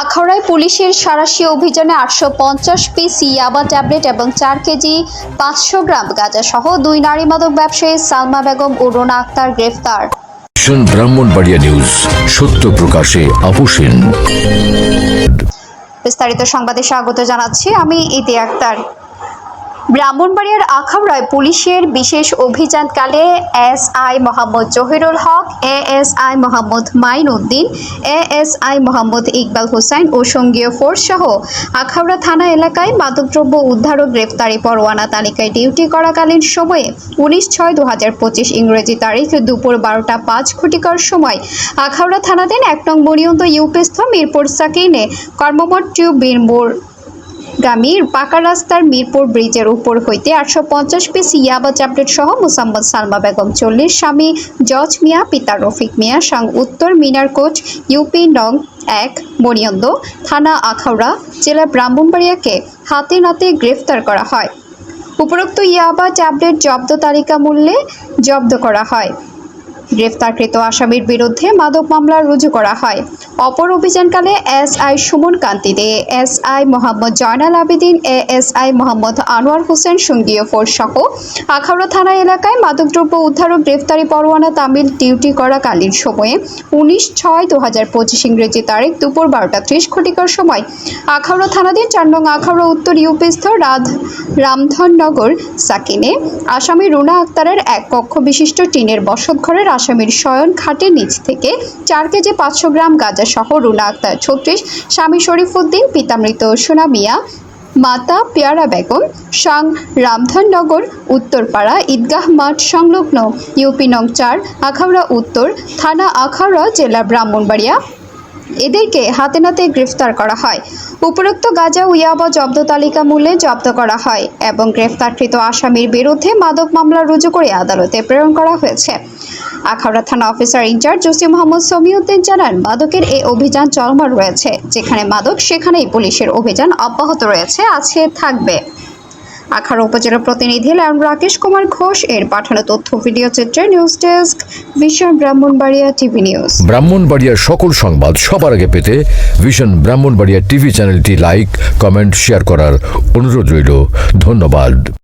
আখাউড়ায় পুলিশের সারাশি অভিযানে আটশো পঞ্চাশ পিস ইয়াবা ট্যাবলেট এবং চার কেজি পাঁচশো গ্রাম গাঁজা সহ দুই নারী মাদক ব্যবসায়ী সালমা বেগম ও রোনা আক্তার গ্রেফতার। ব্রাহ্মণবাড়িয়া নিউজ সত্য প্রকাশে আপোষহীন। বিস্তারিত সংবাদে স্বাগত জানাচ্ছি আমি ইতি আক্তার। ব্রাহ্মণবাড়িয়ার আখাউড়ায় পুলিশের বিশেষ অভিযানকালে S I Mohammad Zahirul Haque A S I Mohammad Main Uddin A S I Mohammad Iqbal Hossain ও সঙ্গীয় ফোর্স সহ আখাউড়া থানা এলাকায় মাদকদ্রব্য উদ্ধার ও গ্রেফতারি পরোয়ানা তালিকায় ডিউটি করাকালীন সময়ে উনিশ ছয় দু হাজার পঁচিশ ইংরেজি তারিখ দুপুর বারোটা পাঁচ ঘটিকার সময় আখাউড়া থানাধীন এক নং মরিয়ন্দ ইউপিস্থ মিরপুর সাকিনে কর্মমঠ টিউব বীরমোড় গামী পাকা রাস্তার মিরপুর ব্রিজের উপর হইতে আটশো পঞ্চাশ পিস ইয়াবা ট্যাবলেট সহ মুসাম্মদ সালমা বেগম চল্লিশ, স্বামী জজ মিয়া, পিতা রফিক মিয়া, সাং উত্তর মিনার কোচ ইউপি নং এক, মণিয়ন্দ, থানা আখাউড়া, জেলা ব্রাহ্মণবাড়িয়াকে হাতে নাতে গ্রেফতার করা হয়। উপরোক্ত ইয়াবা ট্যাবলেট জব্দ তালিকা মূল্যে জব্দ করা হয়। গ্রেফতারকৃত আসামির বিরুদ্ধে মাদক মামলা রুজু করা হয়। অপর অভিযানকালে S I Suman Kanti Dey S I Mohammad Joynal Abedin, A S I Mohammad Anowar Hossain সঙ্গীয় force সহ আখাউড়া থানা এলাকায় মাদকদ্রব্য উদ্ধার ও গ্রেফতারি পরোয়ানা তামিল ডিউটি করাকালীন সময়ে উনিশ ছয় দু হাজার পঁচিশ ইংরেজি তারিখ দুপুর বারোটা ত্রিশ ঘটিকার সময় আখাউড়া থানাধীন চার নং আখাউড়া উত্তর ইউপিস্থ রাধ রামধননগর সাকিনে আসামি রুনা আক্তারের এক কক্ষ বিশিষ্ট টিনের বসতঘরের আসামির শয়ন খাটের নিচ থেকে চার কেজি পাঁচশো গ্রাম গাঁজা সহ রুনা আক্তার ছত্রিশ, স্বামী শরীফুদ্দিন পিতামৃত সোনা মিয়া, মাতা পেয়ারা বেগম, সাং রামধননগর উত্তরপাড়া, ঈদগাহ মাঠ সংলগ্ন, ইউপি নং চার, আখাউড়া উত্তর, থানা আখাউড়া জেলা ব্রাহ্মণবাড়িয়া। এদেরকে হাতে নাতে গ্রেফতার করা হয়। উপরোক্ত গাঁজা উইয়াবা জব্দ তালিকা মূল্যে জব্দ করা হয় এবং গ্রেফতারকৃত আসামির বিরুদ্ধে মাদক মামলা রুজু করে আদালতে প্রেরণ করা হয়েছে। আখাউড়া থানা officer in charge Jasim Mohammad Samiuddin জানান, মাদকের এই অভিযান চলমান রয়েছে। যেখানে মাদক, সেখানেই পুলিশের অভিযান অব্যাহত রয়েছে, আছে, থাকবে। আখাড়া উপজেলা প্রতিনিধি লায়ন রাকেশ কুমার ঘোষ, এর পাঠানো তথ্য ভিডিও চিত্রে নিউজ ডেস্ক ভীষণ ব্রাহ্মণবাড়িয়া টিভি নিউজ। ব্রাহ্মণবাড়িয়ার সকল সংবাদ সবার আগে পেতে ভিশন ব্রাহ্মণবাড়িয়া টিভি চ্যানেলটি লাইক, কমেন্ট, শেয়ার করার অনুরোধ রইল। ধন্যবাদ।